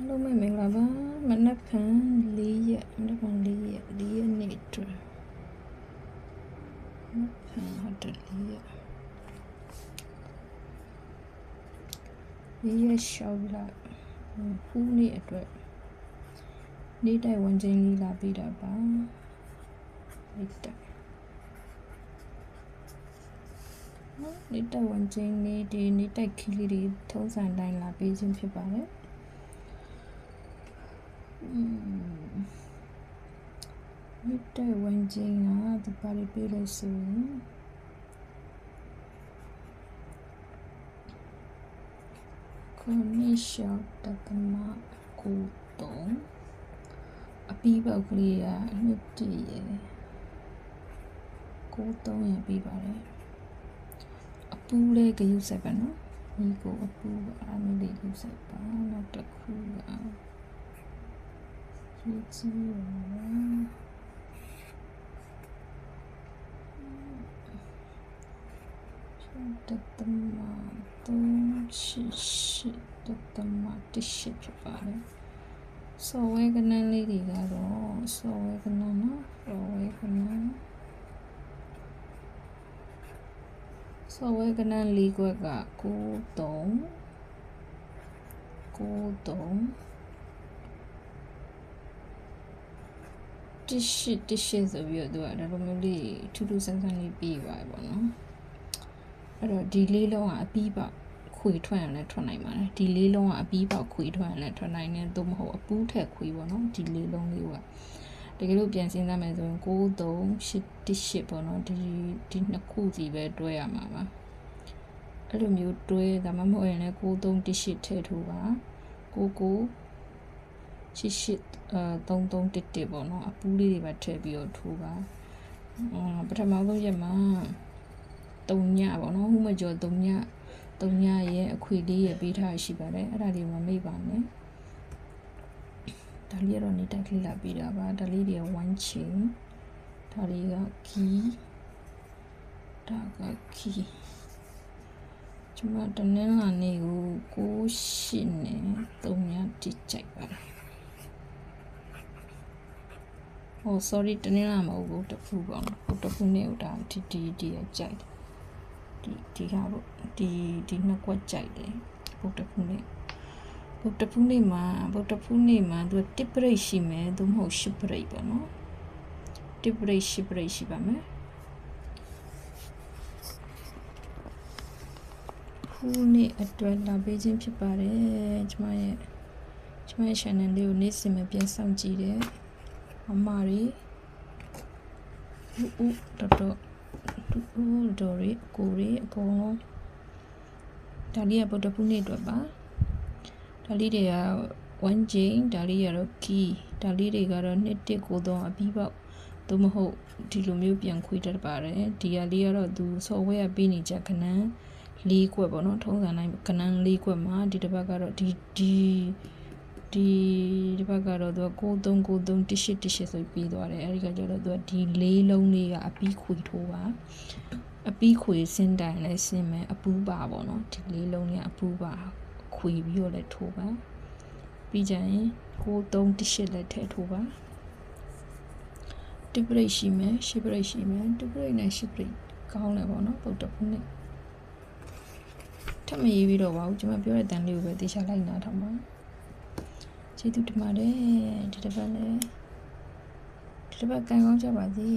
အားလုံးပဲမင်္ဂလာပါမနက်ဖြန်၄ရက်မနက်ဖြန်၄ရက်၄ရက်နေ့အတွက်မနက်ဖြန်ဟုတ်တယ်၄ရက်၄ရက်ရှောက်လာဖူးနေ့အတွက်နေ့တိုက်ဝန်ချင်းလေးလာပြီးတာပါနေ့တိုက်နေ့တိုက်ဝန်ချင်းလေးဒီနေ့တိုက်ခီးလေးတွေထုံးစံတိုင်းလာပေးခြင်းဖြစ်ပါတယ် မြစ်တဲ့ဝင်ချင်းကဒီပါရီပေးလို့ဆိုရင်ခဏရှော့တသမကိုတုံးအပီးပေါက်ကလေးကနှစ်တည်းရယ်ကိုတုံးရပြီးပါတယ်အပူလေးကယူဆက်ပါနော်ဒီကိုအပူအမလေးယူဆက်ပါနောက်တစ်ခုက ရေးကြည့်ရအောင်တတမတုံးရှိရှိတတမတရှိဖြစ်ပါတယ်စော်ဝဲကနန်းလေးတွေကတော့စော်ဝဲကနန်းနော်စော်ဝဲကနန်းစော်ဝဲကနန်းလေးကွက်က9 3 9 3 တစ်ရှိတစ်ရှိဆိုပြီးတော့သူကဒါလိုမျိုးလေးထူးထူးဆန်းဆန်းလေးပြီးပါပေါ့နော်အဲ့တော့ဒီလေးလုံးကအပီးပေါက်ခွေထွက်ရင်လည်းထွက်နိုင်ပါတယ်ဒီလေးလုံးကအပီးပေါက်ခွေထွက်ရင်လည်းထွက်နိုင်တယ်သို့မဟုတ်အပူးထက်ခွေပေါ့နော်ဒီလေးလုံးလေးကတကယ်လို့ပြန်စဉ်းစားမယ်ဆိုရင်6 3 8 8ပေါ့နော်ဒီဒီနှစ်ခုစီပဲတွဲရမှာပါအဲ့လိုမျိုးတွဲဒါမှမဟုတ်ရင်လည်း6 3 8ထည့်ထိုးပါ9 9ရှိရှိအဲ3311ပေါ့နော်အပူးလေးတွေပါထည့်ပြီးတော့ထိုးပါအော်ပထမဆုံးရက်မှာ3ညပေါ့နော်ဟိုမကျော်3ည3ညရဲ့အခွေလေးရဲ့ပေးထားရှိပါတယ်အဲ့ဒါလေးမမေ့ပါနဲ့ဒါလေးကတော့နေတိုက်ကလေးလာပေးတာပါဒါလေးတွေက1 chain ဒါလေးက key ဒါက key ကျွန်မတနင်္လာနေ့ကို6ရှင်းနဲ့3ညတိကြိုက်ပါတယ် ဟို sorry တနင်္လာမဟုတ်ဘူးတဖူးပေါ့နော်ဟိုတဖူးနေ့ဟိုဒါဒီဒီဒီရကြိုက်တယ်ဒီဒီကပေါ့ဒီဒီနှစ်ကွက်ကြိုက်တယ်ဘုတ်တဖူးနေ့ဘုတ်တဖူးနေ့မှာဘုတ်တဖူးနေ့မှာသူတစ်ပရိတ်ရှိမယ်သို့မဟုတ်ရှစ်ပရိတ်ပေါ့နော်တစ်ပရိတ်ရှစ်ပရိတ်ရှိပါမယ်ခုနေ့အတွက်လာပေးခြင်းဖြစ်ပါတယ်ကျမရဲ့ကျမရဲ့ channel လေးကိုနေ့စဉ်မပြတ်စောင့်ကြည့်တယ် မမရီဦးဦးတော်တော်တူဦးတော်ရီကိုရီအကုန်လုံးဒါလေးကဗုဒ္ဓဖူးနေ့အတွက်ပါဒါလေးတွေက1 chain ဒါလေးကတော့ key ဒါလေးတွေကတော့နှစ်တစ်ကိုတော့အပြီးပေါက်သို့မဟုတ်ဒီလိုမျိုးပြန်ခွေးတတ်ပါတယ်ဒီဟာလေးကတော့သူ software ပေးနေကြခဏန်းလေးကွက်ပေါ့နော်ထုံးစံတိုင်းခဏန်းလေးကွက်မှာဒီတစ်ပတ်ကတော့ဒီဒီ ဒီဒီဘက်ကတော့သူက6393တစ်ရှစ်တစ်ရှစ်ဆိုပြီးသွားတယ်အဲဒီကကျတော့သူကဒီလေးလုံးလေးကအပီးခွေထိုးပါအပီးခွေစင်းတိုင်လဲစင်းမယ်အပူးပါပေါ့နော်ဒီလေးလုံးလေးအပူးပါခွေပြီးတော့လဲထိုးပါပြီးကြရင်63တစ်ရှစ်လဲထည့်ထိုးပါတစ်ပရိတ်ရှိမယ်ရှစ်ပရိတ်ရှိမယ်တစ်ပရိတ်နဲ့ရှစ်ပရိတ်ကောင်းတယ်ပေါ့နော်ပုတ်တဖုန်းနဲ့ထပ်မရေးပြီးတော့ပါဘူးကျွန်မပြောတဲ့တန်လေးကိုပဲတေချာလိုက်နာထောင်ပါ ကျေးဇူးတင်ပါတယ်ဒီတစ်ပတ်လည်းဒီတစ်ပတ်ကန်ကောင်းကြပါစေ